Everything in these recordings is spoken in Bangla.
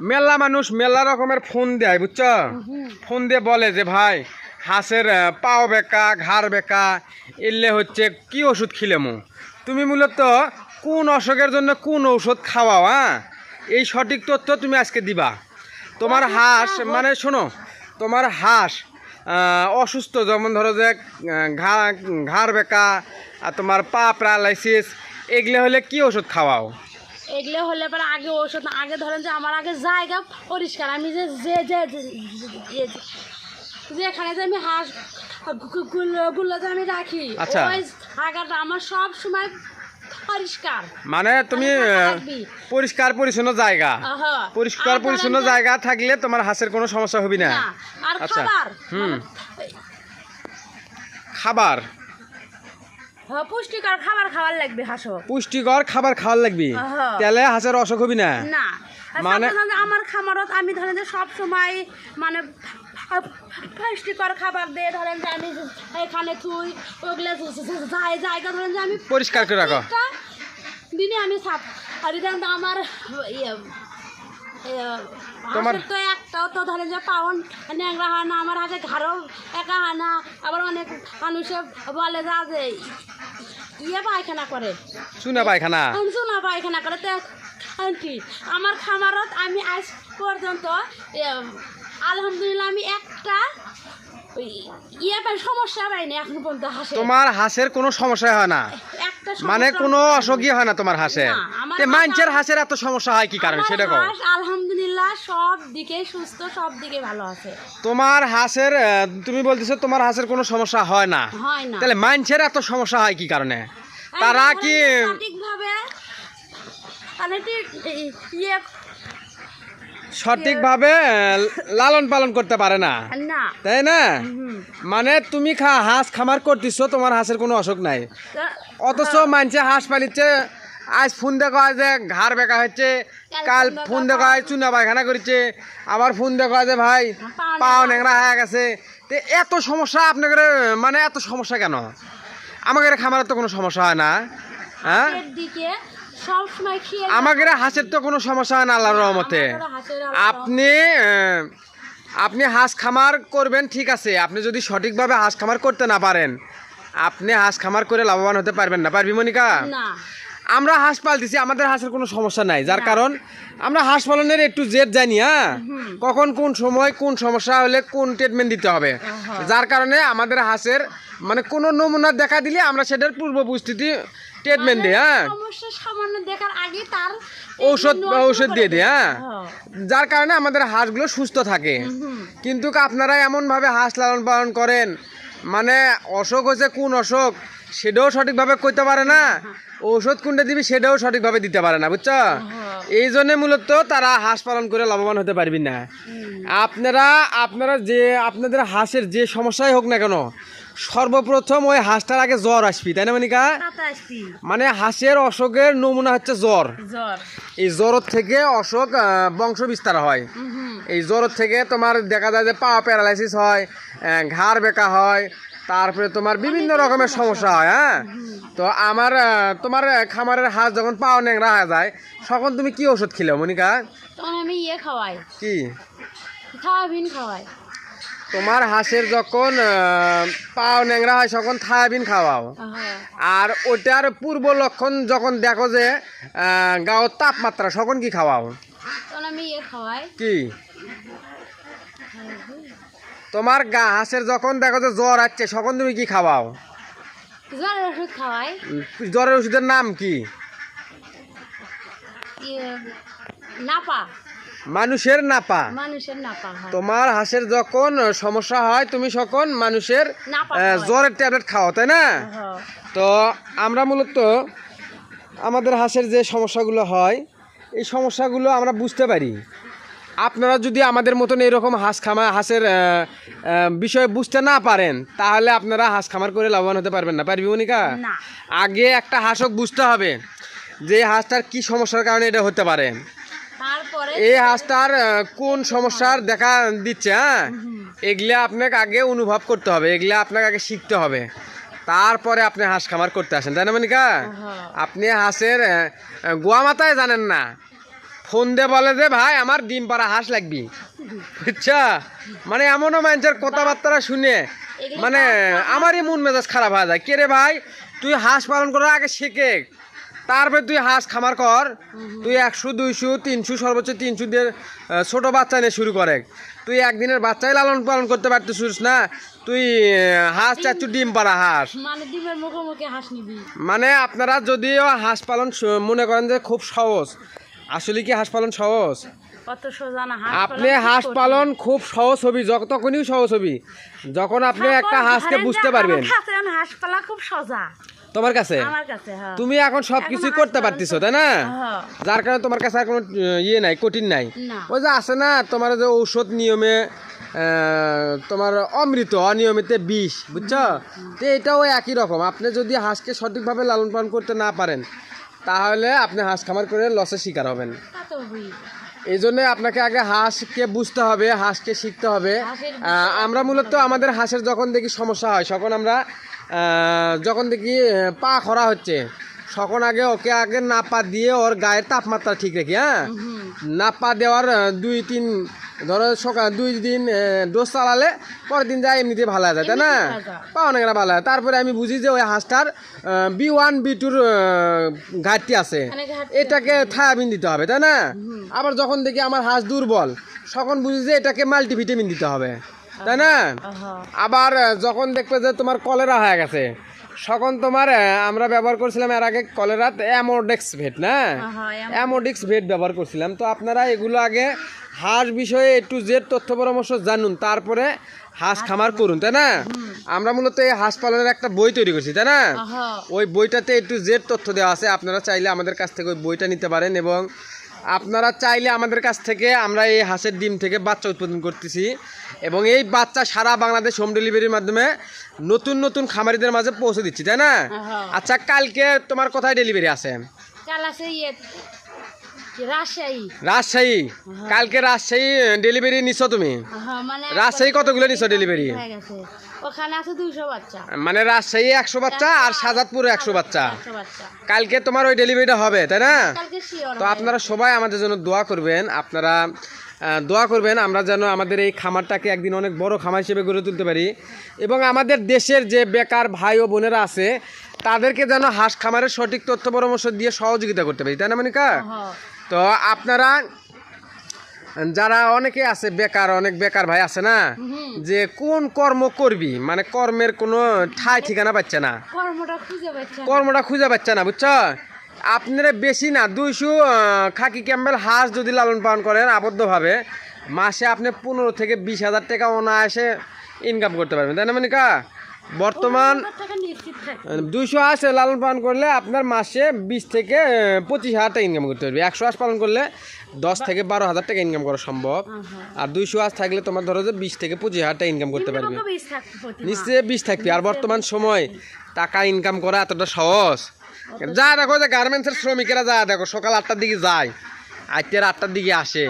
মেলা মানুষ মেলা রকমের ফোন দেয় বুঝছ? ফোন দিয়ে বলে যে ভাই হাঁসের পাও বেকা ঘাড় বেকা এলে হচ্ছে কি ওষুধ খিলেমু তুমি মূলত কোন অসুখের জন্য কোন ঔষধ খাওয়াও হ্যাঁ এই সঠিক তথ্য তুমি আজকে দিবা। তোমার হাঁস মানে শোনো তোমার হাঁস অসুস্থ যেমন ধরো যে ঘা- ঘাড় বেকা আর তোমার পা প্যারালাইসিস এগুলো হলে কি ওষুধ খাওয়াও? এগুলো হলে পরে আগে ওষুধ আগে ধরেন যে আমার আগে জায়গা পরিষ্কার। আমি যে যে যে যেখানে যে আমি হাঁসগুলো যে আমি রাখি আচ্ছা। ওই জায়গাটা আমার সব সময় পরিষ্কার। মানে তুমি। পরিষ্কার পরিচ্ছন্ন জায়গা। পরিষ্কার পরিচ্ছন্ন জায়গা থাকলে তোমার হাঁসের কোনো সমস্যা হবে না। আচ্ছা। হুম। মানে, খাবার। পুষ্টিকর খাবার খাবার লাগবে হাঁসও পুষ্টিকর খাবার খাওয়ার লাগবে? আহা। তাহলে হাঁসের অসুখ হবে না? না। মানে- আমার খামারত আমি ধরেন যে সব সময় মানে পুষ্টিকর খাবার দিয়ে ধরেন যে আমি এখানে থুই ওগুলো যাই জায়গা ধরেন যে আমি পরিষ্কার করে রাখো। দিনে আমি সাফ আর আমার ইয়ে, তোমার- তো একটাও তো ধরেন যে পাওন ন্যাংরা হয় না আমার হাতে ঘাড়ও একা হয় না আবার অনেক মানুষে বলে যা যে ইয়ে পায়খানা করে। চুনা পায়খানা? চুনা পায়খানা করে। তো কি? আমার খামারত আমি আজ পর্যন্ত আলহামদুলিল্লাহ আমি একটা ওই ইয়ে পাই সমস্যা পাইনি এখন পর্যন্ত হাসে তোমার হাঁসের কোনো সমস্যা হয় না। মানে কোনো। অসুখই হয় না তোমার হাঁসের। মানুষের হাঁসের এত সমস্যা হয় কি কারণে? সেটা আলহামদুলিল্লাহ সব দিকে সুস্থ সব দিকে ভালো আছে। তোমার হাঁসের তুমি বলতেছো তোমার হাঁসের কোনো সমস্যা হয় না। তাহলে মানুষের এত সমস্যা হয় কি কারণে? তারা কি সঠিকভাবে ঠিক সঠিকভাবে লালন পালন করতে পারে না। না। তাই না? মানে তুমি খা হাঁস খামার করতেছো তোমার হাঁসের কোনো অসুখ নাই। অথচ মানছে হাঁস পালিচ্ছে আজ ফোন দেখা হয় যে ঘাড় বেকা হচ্ছে কাল ফোন দেখা হয় চুনা পায়খানা করেছে আবার ফোন দেখা হয় যে ভাই পাও ন্যাংরা হয়ে গেছে। তো এত সমস্যা আপনাদের মানে এত সমস্যা কেন? আমাদের খামারের তো কোনো সমস্যা হয় না হ্যাঁ? আমাদের হাঁসের তো কোনো সমস্যা না আল্লাহর রহমতে। আপনি আপনি হাঁস খামার করবেন ঠিক আছে। আপনি যদি সঠিকভাবে হাঁস খামার করতে না পারেন আপনি হাঁস খামার করে লাভবান হতে পারবেন না। পারবি মনিকা? আমরা হাঁস পালতেছি আমাদের হাঁসের কোনো সমস্যা নাই। যার কারণ আমরা হাঁস পালনের একটু জেদ জানি হ্যাঁ? কখন কোন সময় কোন সমস্যা হলে কোন ট্রিটমেন্ট দিতে হবে। যার কারণে আমাদের হাঁসের মানে কোনো নমুনা দেখা দিলে আমরা সেটার পূর্ব প্রস্তুতি ট্রিটমেন্ট দিই হ্যাঁ। সমস্যা সামান্য দেখার আগে তার ঔষধ ঔষধ দিয়ে দিই হ্যাঁ। হ্যাঁ। যার কারণে আমাদের হাঁসগুলো সুস্থ থাকে। কিন্তু আপনারা এমনভাবে হাঁস লালন পালন করেন মানে অসুখ হচ্ছে কোন অসুখ সেটাও সঠিকভাবে করতে পারে না। ঔষধ কোনটা দিবি সেটাও সঠিকভাবে দিতে পারে না বুঝছ? এই জন্য মূলত তারা হাঁস পালন করে লাভবান হতে পারবি না। আপনারা আপনারা যে আপনাদের হাঁসের যে সমস্যাই হোক না কেন সর্বপ্রথম ওই হাঁসটার আগে জ্বর আসবি তাই না মানিকা? মানে হাঁসের অসুখের নমুনা হচ্ছে জ্বর। এই জ্বর থেকে অসুখ আহ, বংশ বিস্তার হয় এই জ্বর থেকে তোমার দেখা যায় যে পা প্যারালাইসিস হয় ঘাড় বেকা হয় তারপরে তোমার বিভিন্ন রকমের সমস্যা হয় হ্যাঁ? তো আমার তোমার খামারের হাঁস যখন পাও ন্যাংরা হয়ে যায় তখন তুমি কি ওষুধ খেলে মনিকা? তখন আমি ইয়ে খাওয়াই। কি? থায়াবিন খাওয়াই। তোমার হাঁসের যখন পাও ন্যাংরা হয় তখন থায়াবিন খাওয়াও। আর ওটার পূর্ব লক্ষণ যখন দেখো যে গাওয়ার তাপমাত্রা তখন কি খাওয়াও? ইয়ে কি? তোমার গা হাঁসের যখন দেখো যে জ্বর আসছে তখন তুমি কি খাওয়াও? জ্বরের ওষুধ খাওয়াই। জ্বরের ওষুধের নাম কি? ইয়ে নাপা। মানুষের নাপা। মানুষের নাপা হয়। তোমার হাঁসের যখন সমস্যা হয় তুমি তখন মানুষের। জ্বরের ট্যাবলেট খাও তাই না। তো আমরা মূলত আমাদের হাঁসের যে সমস্যাগুলো হয় এই সমস্যাগুলো আমরা বুঝতে পারি। আপনারা যদি আমাদের মতন এরকম হাঁস খামা হাঁসের বিষয়ে বুঝতে না পারেন তাহলে আপনারা হাঁস খামার করে লাভবান হতে পারবেন না। পারবি মনিকা? আগে একটা হাঁসক বুঝতে হবে যে হাঁসটার কি সমস্যার কারণে এটা হতে পারে। এই হাঁসটার কোন সমস্যার দেখা দিচ্ছে হ্যাঁ? এগুলা আপনাকে আগে অনুভব করতে হবে এগুলা আপনাকে আগে শিখতে হবে। তারপরে আপনি হাঁস খামার করতে আসেন তাই না মনিকা। আপনি হাঁসের গোয়া মাথায় জানেন না। ফোন দিয়ে বলে যে ভাই আমার ডিম পাড়া হাঁস লাগবি। বুঝছা? মানে এমনও মানুষের কথাবার্তা শুনে। মানে আমারই মন মেজাজ খারাপ হয়ে যায়। কে রে ভাই তুই হাঁস পালন করার আগে শেখে তারপরে তুই হাঁস খামার কর। তুই একশো দুইশো তিনশো সর্বোচ্চ তিনশো দিয়ে ছোট বাচ্চা নিয়ে শুরু করে। তুই একদিনের বাচ্চাই লালন পালন করতে পারতেছিস না? তুই হাঁস চাচ্ছু ডিম পাড়া হাঁস। মানে মানে আপনারা যদিও হাঁস পালন মনে করেন যে খুব সহজ আসলে কি হাঁস পালন সহজ? আপনি হাঁস পালন খুব সহজ হবি তখনই সহজ হবি যখন আপনি একটা হাঁসকে বুঝতে পারবেন। হাঁস পালা খুব সোজা। তোমার কাছে? হ্যাঁ। তুমি এখন সব কিছু করতে পারতেছো তাই না? হ্যাঁ। যার কারণে তোমার কাছে আর কোনো ইয়ে নাই কঠিন নাই। ওই যে আছে না তোমার যে ঔষধ নিয়মে তোমার অমৃত অনিয়মিত বিষ বুঝছ? তো এটাও একই রকম। আপনি যদি হাঁসকে সঠিকভাবে লালন পালন করতে না পারেন তাহলে আপনি হাঁস খামার করে লসের শিকার হবেন। এই জন্য আপনাকে আগে হাঁসকে বুঝতে হবে হাঁসকে শিখতে হবে। আমরা মূলত আমাদের হাঁসের যখন দেখি সমস্যা হয় তখন আমরা যখন দেখি পা খরা হচ্ছে তখন আগে ওকে আগে নাপা দিয়ে ওর গায়ের তাপমাত্রা ঠিক রাখি হ্যাঁ? নাপা দেওয়ার দুই তিন ধরো সকাল দুই দিন ডোজ চালালে পরের দিন যায় এমনিতে ভালো হয়ে যায় তাই না? এমনিতে ভালো যায়। পা অনেক ভালো হয়। তারপরে আমি বুঝি যে ওই হাঁসটার বি ওয়ান বি টুর ঘাটতি আছে। মানে এটাকে থায়াবিন দিতে হবে তাই না? আবার যখন দেখি আমার হাঁস দুর্বল তখন বুঝি যে এটাকে মাল্টিভিটামিন দিতে হবে। তাই না? আবার যখন দেখবে যে তোমার কলেরা হয়ে গেছে তখন তোমার আমরা ব্যবহার করছিলাম এর আগে কলেরাত অ্যামোডেক্স ভেট না? অ্যামোডিক্স। ভেট ব্যবহার করছিলাম। তো আপনারা এগুলো আগে হাঁস বিষয়ে একটু জেড তথ্য পরামর্শ জানুন তারপরে হাঁস খামার করুন তাই না? আমরা মূলত এই হাঁস পালনের একটা বই তৈরি করছি তাই না? ওই বইটাতে একটু জেড তথ্য দেওয়া আছে আপনারা চাইলে আমাদের কাছ থেকে ওই বইটা নিতে পারেন এবং আপনারা চাইলে আমাদের কাছ থেকে আমরা এই হাঁসের ডিম থেকে বাচ্চা উৎপাদন করতেছি এবং এই বাচ্চা সারা বাংলাদেশ হোম ডেলিভারির মাধ্যমে নতুন নতুন খামারিদের মাঝে পৌঁছে দিচ্ছি তাই না? আচ্ছা কালকে তোমার কোথায় ডেলিভারি আছে? ইয়ে রাজশাহী। রাজশাহী? কালকে রাজশাহী ডেলিভারি নিছো তুমি? মানে রাজশাহী কতগুলো নিছো ডেলিভারি হয়ে ওখানে আছে দুইশো বাচ্চা। মানে রাজশাহী একশো বাচ্চা আর সাজাদপুরে একশো বাচ্চা। কালকে তোমার ওই ডেলিভারিটা হবে তাই না? তো আপনারা সবাই আমাদের জন্য দোয়া করবেন আপনারা দোয়া করবেন আমরা যেন আমাদের এই খামারটাকে একদিন অনেক বড় খামার হিসেবে গড়ে তুলতে পারি। এবং আমাদের দেশের যে বেকার ভাই ও বোনেরা আছে তাদেরকে যেন হাঁস খামারের সঠিক তথ্য পরামর্শ দিয়ে সহযোগিতা করতে পারি। তাই না মনিকা? তো আপনারা যারা অনেকে আছে বেকার অনেক বেকার ভাই আছে না? যে কোন কর্ম করবি? মানে কর্মের কোনো ঠাই ঠিকানা পাচ্ছে না। কর্মটা খুঁজে পাচ্ছে না। বুঝছ? আপনারা বেশি না দুইশো খাকি ক্যাম্বেল হাঁস যদি লালন পালন করেন আবদ্ধভাবে মাসে আপনি পনেরো থেকে বিশ হাজার টাকা অনায়াসে ইনকাম করতে পারবেন। তাই না মনিকা? বর্তমান দুইশো হাঁস লালন পালন করলে আপনার মাসে বিশ থেকে পঁচিশ হাজার টাকা ইনকাম করতে পারবে। একশো হাঁস পালন করলে দশ থেকে বারো হাজার টাকা ইনকাম করা সম্ভব। আর দুইশো হাঁস থাকলে তোমার ধরো যে বিশ থেকে পঁচিশ হাজার টাকা ইনকাম করতে পারবে। নিশ্চয়ই বিষ থাকবে। আর বর্তমান সময় টাকা ইনকাম করা এতটা সহজ। যা দেখো যে গার্মেন্টসের শ্রমিকেরা যা দেখো সকাল আটটার দিকে যায় আটটার আটটার দিকে আসে।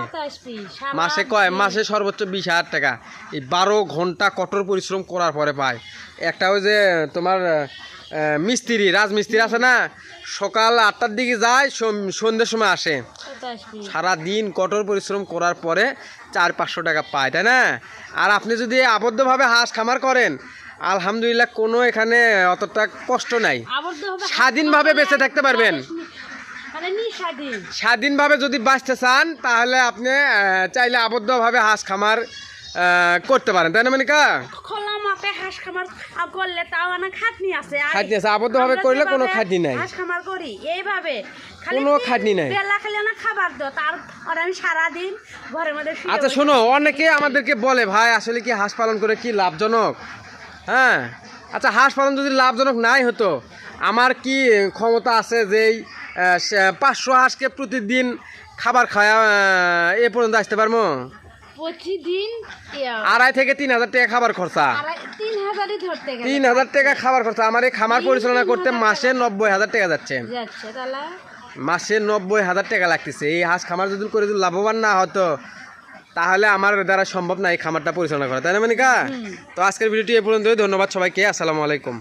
মাসে কয়? মাসে সর্বোচ্চ বিশ হাজার টাকা। এই বারো ঘণ্টা কঠোর পরিশ্রম করার পরে পায়। একটা ওই যে তোমার মিস্ত্রি রাজমিস্ত্রি আছে না? সকাল আটটার দিকে যায় সন্ধ্যের সময় আসে। সারা দিন কঠোর পরিশ্রম করার পরে চার পাঁচশো টাকা পায় তাই না? আর আপনি যদি আবদ্ধভাবে হাঁস খামার করেন আলহামদুলিল্লাহ কোনো এখানে অতটা কষ্ট নাই। স্বাধীনভাবে বেঁচে থাকতে পারবেন। মানে স্বাধীনভাবে যদি বাঁচতে চান তাহলে আপনি চাইলে আবদ্ধভাবে হাঁস খামার করতে পারেন তাই না মনিকা? খোলা মাপে হাঁস খামার করলে তাও অনেক খাটনি আছে। খাটনি আছে, আবদ্ধভাবে করলে কোনো খাটনি নাই। হাঁস খামার করি এইভাবে। কোনো খাটনি নাই। বেলা খালি না খাবার দাও তার আর আমি সারাদিন ঘরের মধ্যে আচ্ছা শোনো অনেকে আমাদেরকে বলে ভাই আসলে কি হাঁস পালন করে কি লাভজনক? হ্যাঁ? আচ্ছা হাঁস পালন যদি লাভজনক নাই হতো আমার কি ক্ষমতা আছে যে এই, পাঁচশো হাঁসকে প্রতিদিন খাবার খাওয়া এ পর্যন্ত আসতে পারব? প্রতিদিন আড়াই থেকে তিন হাজার টাকা খাবার খরচা। তিন হাজার টাকা খাবার খরচা। আমার এই খামার পরিচালনা করতে মাসে নব্বই হাজার টাকা যাচ্ছে। যাচ্ছে মাসে নব্বই হাজার টাকা লাগতেছে। এই হাঁস খামার যদি করে যদি লাভবান না হতো তাহলে আমার দ্বারা সম্ভব না এই খামারটা পরিচালনা করা। তাই না মানিকা? তো আজকের ভিডিওটি এ পর্যন্তই। ধন্যবাদ সবাইকে। আসসালামু আলাইকুম।